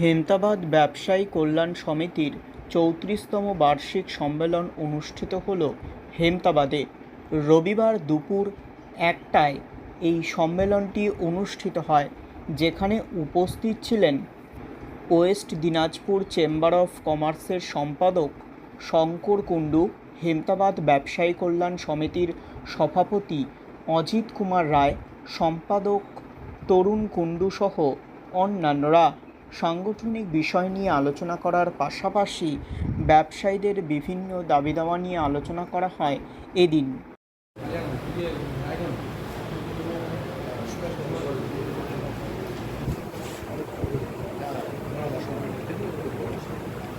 হেমতাবাদ ব্যবসায়ী কল্যাণ সমিতির চৌত্রিশতম বার্ষিক সম্মেলন অনুষ্ঠিত হল হেমতাবাদে। রবিবার দুপুর একটায় এই সম্মেলনটি অনুষ্ঠিত হয়, যেখানে উপস্থিত ছিলেন ওয়েস্ট দিনাজপুর চেম্বার অফ কমার্সের সম্পাদক শঙ্কর কুণ্ডু, হেমতাবাদ ব্যবসায়ী কল্যাণ সমিতির সভাপতি অজিত কুমার রায়, সম্পাদক তরুণ কুণ্ডু সহ অন্যান্যরা। সাংগঠনিক বিষয় নিয়ে আলোচনা করার পাশাপাশি ব্যবসায়ীদের বিভিন্ন দাবিদাওয়া নিয়ে আলোচনা করা হয় এদিন।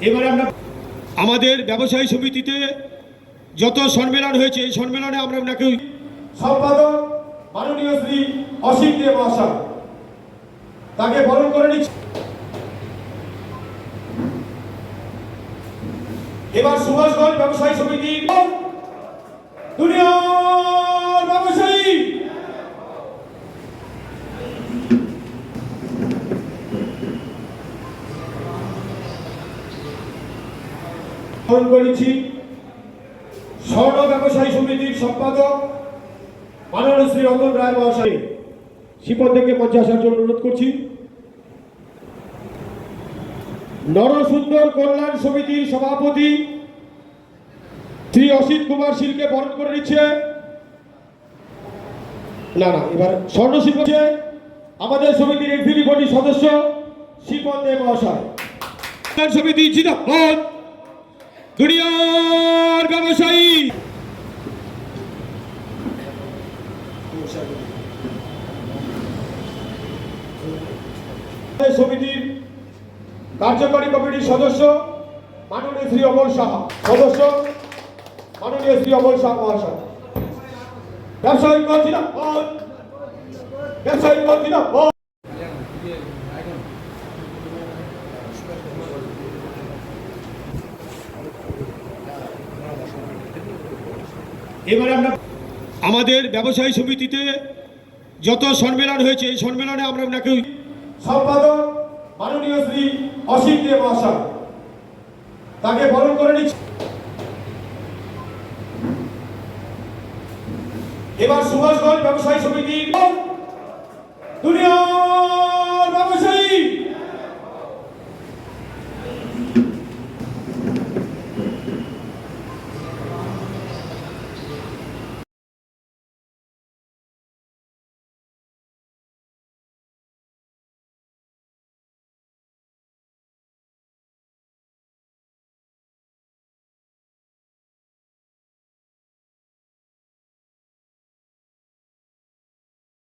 এবারে আমরা আমাদের ব্যবসায়ী সমিতিতে যত সম্মেলন হয়েছে, এই সম্মেলনে আমরা আপনাকে সম্পাদক মাননীয় শ্রী অসিত দেব মহাশয় তাকে বরণ করে নিচ্ছি। এবার সুভাষগঞ্জ ব্যবসায়ী সমিতি। দুনিয়ার ব্যবসায়ী। বরণ করেছি। স্বর্ণ ব্যবসায়ী সমিতির সম্পাদক, মাননীয় শ্রী রতন রায় মহাশয়। শিপদ থেকে মঞ্চে আসার জন্য অনুরোধ করছি। নরসুন্দর কল্যাণ সমিতির সভাপতি শ্রী অসিত কুমার শীলকে বরণ করে নিচ্ছে। না না, এবার স্বর্ণশিল্প আমাদের সমিতির এক্সিকিউটিভ সদস্য শিপদ দেব মহাশয়। সমিতি দুনিয়ার ব্যবসায়ী। সমিতির কার্যকরী কমিটির সদস্য মাননীয় শ্রী অমল সাহা। সদস্য মাননীয় শ্রী অমল সাহা মহাশয়। ব্যবসায়ী কর্মীরা ব্যবসায়ী কর্মীরা এবারে আমরা আমাদের ব্যবসায়ী সমিতিতে যত সম্মেলন হয়েছে, এই সম্মেলনে আমরা ওনাকে সম্পাদক মাননীয় শ্রী অসিত দেব মহাশয় তাকে বরণ করে নিচ্ছি। এবার সুভাষগঞ্জ ব্যবসায়ী সমিতি দুনিয়ার